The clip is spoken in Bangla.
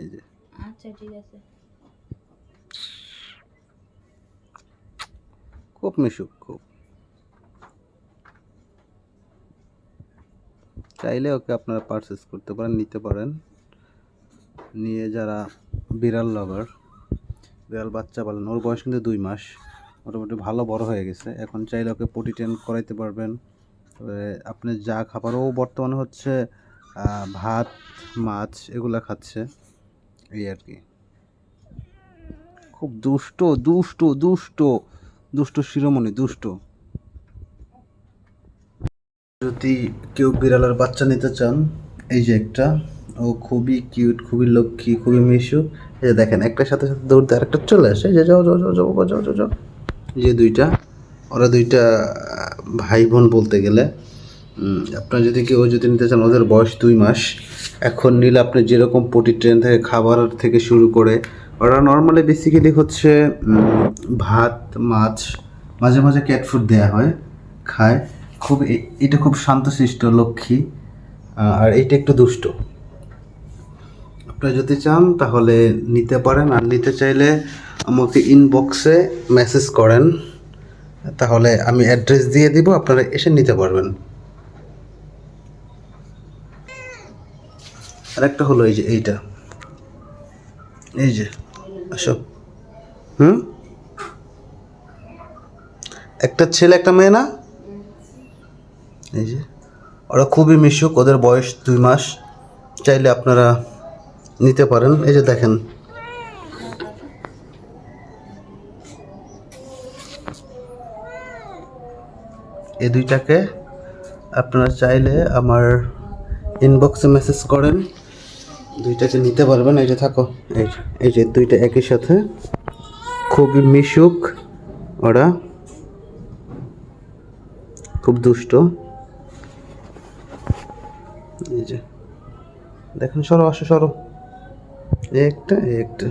এই যে। আচ্ছা ঠিক আছে। খুব মিশুক খুব। চাইলে ওকে আপনারা পারচেস করতে পারেন নিতে পারেন। নিয়ে যারা বিড়াল লাভার বিড়াল বাচ্চা পালেন ওর বয়স কিন্তু দুই মাস মোটামুটি ভালো বড় হয়ে গেছে। এখন চাইলে ওকে পটি ট্রেন করাইতে পারবেন। তবে আপনি যা খাবারও বর্তমানে হচ্ছে ভাত মাছ এগুলা খাচ্ছে। এই আর কি। খুব দুষ্ট দুষ্ট দুষ্ট দুষ্ট শিরোমণি, দুষ্ট। যদি কেউ বিড়ালের বাচ্চা নিতে চান, এই যে একটা, ও খুবই কিউট, খুবই লক্ষ্মী, খুবই মিশুক এই যে দেখেন, একটার সাথে সাথে দৌড়তে আরেকটা চলে আসে। যে যাও যাও যাও যাও যাও যাও যে দুইটা, ওরা দুইটা ভাই বোন বলতে গেলে আপনার যদি কেউ যদি নিতে চান, ওদের বয়স দুই মাস। এখন নিলে আপনি যেরকম পটি ট্রেন থেকে খাবার থেকে শুরু করে, ওরা নর্মালি বেসিক্যালি হচ্ছে ভাত, মাছ, মাঝে মাঝে ক্যাট ফুড দেওয়া হয়, খায়। খুব এটা খুব শান্তশিষ্ট, লক্ষ্মী। আর এটা একটু দুষ্ট। আপনারা যদি চান, তাহলে নিতে পারেন। আর নিতে চাইলে আমাকে ইনবক্সে মেসেজ করেন। তাহলে আমি অ্যাড্রেস দিয়ে দিব, আপনারা এসে নিতে পারবেন। আরেকটা হলো এই যে এইটা। এই যে, আসো। হুম? একটা ছেলে, একটা মেয়ে না? এই যে, ওরা খুবই মিশুক, ওদের বয়স দুই মাস। চাইলে আপনারা নিতে পারেন। এই যে দেখেন। এই দুইটাকে আপনারা চাইলে আমার ইনবক্সে মেসেজ করেন। দুইটাকে নিতে পারবেন এই যে থাকো। এই যে এই যে দুইটা একই সাথে। খুবই মিশুক ওরা। খুব দুষ্ট। এই যে। দেখেন, সরো, আসো, সরো। একটা একটা।